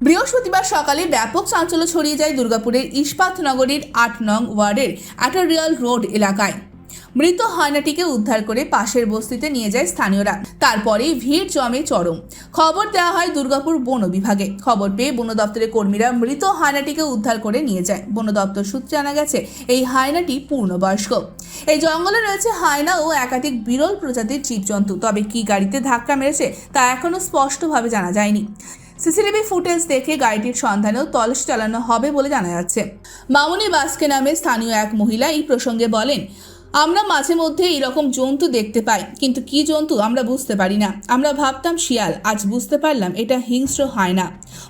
বৃহস্পতিবার সকালে ব্যাপক চাঞ্চল্য ছড়িয়ে যায় দুর্গাপুরের ইস্পাত নগরীর আট নং ওয়ার্ডের অ্যাটারিয়াল রোড এলাকায়। মৃত হায়নাটিকে উদ্ধার করে পাশের বস্তিতে নিয়ে যায় স্থানীয়রা। তারপরেই ভিড় জমে চরম। খবর দেওয়া হয় দুর্গাপুর বন বিভাগে। খবর পেয়ে বন দপ্তরের কর্মীরা মৃত হায়নাটিকে উদ্ধার করে নিয়ে যায়। বন দপ্তর সূত্রে জানা গেছে, এই হায়নাটি পূর্ণবয়স্ক। এই জঙ্গলে রয়েছে হায়না ও একাধিক বিরল প্রজাতির জীবজন্তু। তবে কি গাড়িতে ধাক্কা মেরেছে তা এখনও স্পষ্টভাবে জানা যায়নি। সিসিটিভি ফুটেজ দেখে গাড়িটির সন্ধানেও তলস চালানো হবে বলে জানা যাচ্ছে। মামুনি বাসকে নামে স্থানীয় এক মহিলা এই প্রসঙ্গে বলেন, আমরা মাঝে মধ্যে এরকম জন্তু দেখতে পাই, কিন্তু কি জন্তু আমরা বুঝতে পারি না। আমরা ভাবতাম শিয়াল, আজ বুঝতে পারলাম এটা হিংস্র হয় না।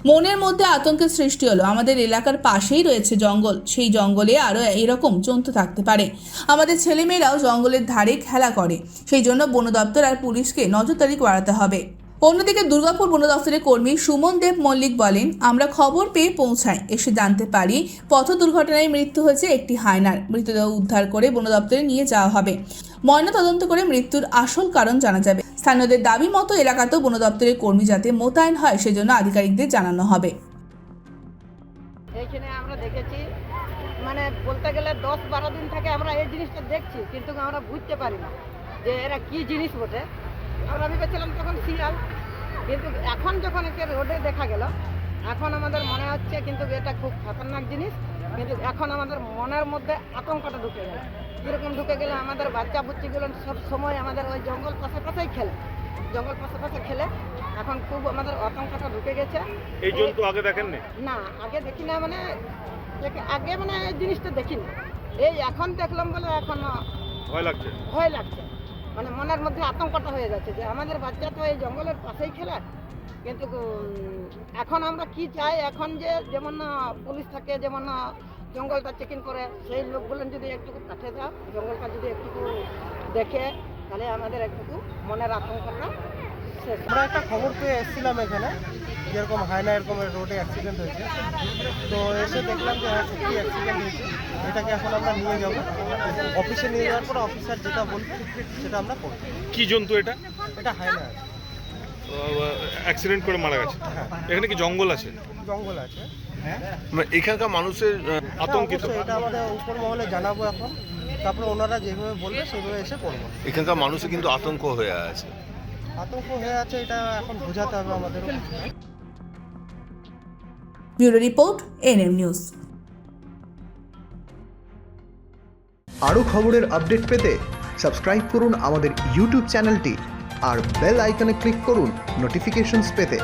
মনের মধ্যে আতঙ্কের সৃষ্টি হলো, আমাদের এলাকার পাশেই রয়েছে জঙ্গল, সেই জঙ্গলে আরও এরকম জন্তু থাকতে পারে। আমাদের ছেলেমেয়েরাও জঙ্গলের ধারে খেলা করে, সেই জন্য বন দপ্তর আর পুলিশকে নজরদারি করাতে হবে। অন্যদিকে দুর্গাপুর বন দপ্তরের কর্মী সুমন দেব মল্লিক বলেন, আমরা খবর পেয়ে পৌঁছাই। এসে জানতে পারি পথ দুর্ঘটনায় মৃত্যু হয়েছে একটি হায়নার। মৃতদেহ উদ্ধার করে বন দপ্তরে নিয়ে যাওয়া হবে। ময়না তদন্ত করে মৃত্যুর আসল কারণ জানা যাবে। স্থানীয়দের দাবি মতো এলাকাতেও বন দপ্তরের কর্মী যাতে মোতায়েন হয়, সেজন্য আধিকারিকদের জানানো হবে। এইখানে আমরা দেখেছি মানে বলতে গেলে দশ বারো দিন থেকে আমরা এই জিনিসটা দেখছি, কিন্তু আমরা বুঝতে পারি না যে এরা কি জিনিস বটে। আমরা ভেবেছিলাম তখন শিয়াল কিন্তু এখন যখন একে রোডে দেখা গেল এখন আমাদের মনে হচ্ছে কিন্তু এটা খুব খতরনাক জিনিস কিন্তু এখন আমাদের মনের মধ্যে আতঙ্কটা ঢুকে গেল। যেরকম ঢুকে গেলে আমাদের বাচ্চা বুচ্চিগুলো সব সময় আমাদের ওই জঙ্গল পাশে পাশেই খেলে। জঙ্গল পাশে পাশে খেলে। এখন খুব আমাদের আতঙ্কটা ঢুকে গেছে। এই জন্তু আগে দেখেননি? না আগে দেখি না মানে আগে মানে এই জিনিসটা দেখিনি। এই এখন দেখলাম বলে এখন ভয় লাগছে? ভয় লাগছে। মানে মনের মধ্যে আতঙ্কটা হয়ে যাচ্ছে যে আমাদের বাচ্চা তো এই জঙ্গলের পাশেই খেলে কিন্তু এখন আমরা কি চাই এখন যে যেমন না পুলিশ থাকে, যেমন না জঙ্গলটা চেকিং করে, সেই লোকগুলো যদি একটু কাছে দাও জঙ্গলটা যদি একটু দেখে, তাহলে আমাদের একটু মনের আতঙ্কটা। আমরা একটা খবর পেয়ে এসেছিলাম এখানে যেরকম হায়না এরকম রোডে অ্যাক্সিডেন্ট হয়েছে। তো এসে দেখলাম যে হ্যাঁ সত্যি অ্যাক্সিডেন্ট হয়েছে। এটাকে এখন আমরা নিয়ে যাব। অফিসে নিয়ে যাওয়ার পর অফিসার যেটা বলবে সেটা আমরা করব। কি জন্তু এটা? এটা হায়না আছে। অ্যাক্সিডেন্ট করে মারা গেছে। হ্যাঁ। এখানে কি জঙ্গল আছে? জঙ্গল আছে। মানে এখানকার মানুষের আতঙ্কিত হ্যাঁ, এটা আমাদের উপর মহলে জানাব এখন। তারপরে ওনারা যেভাবে বলবে সেভাবে এসে করব। এখানকার মানুষের কিন্তু আতঙ্ক হয়ে আছে। আতঙ্ক হয়ে আছে এটা এখন বোঝাতে হবে আমাদের ব্যুরো রিপোর্ট এনএম নিউজ। আরও খবরের আপডেট পেতে সাবস্ক্রাইব করুন আমাদের ইউটিউব চ্যানেলটি আর বেল আইকনে ক্লিক করুন নোটিফিকেশনস পেতে।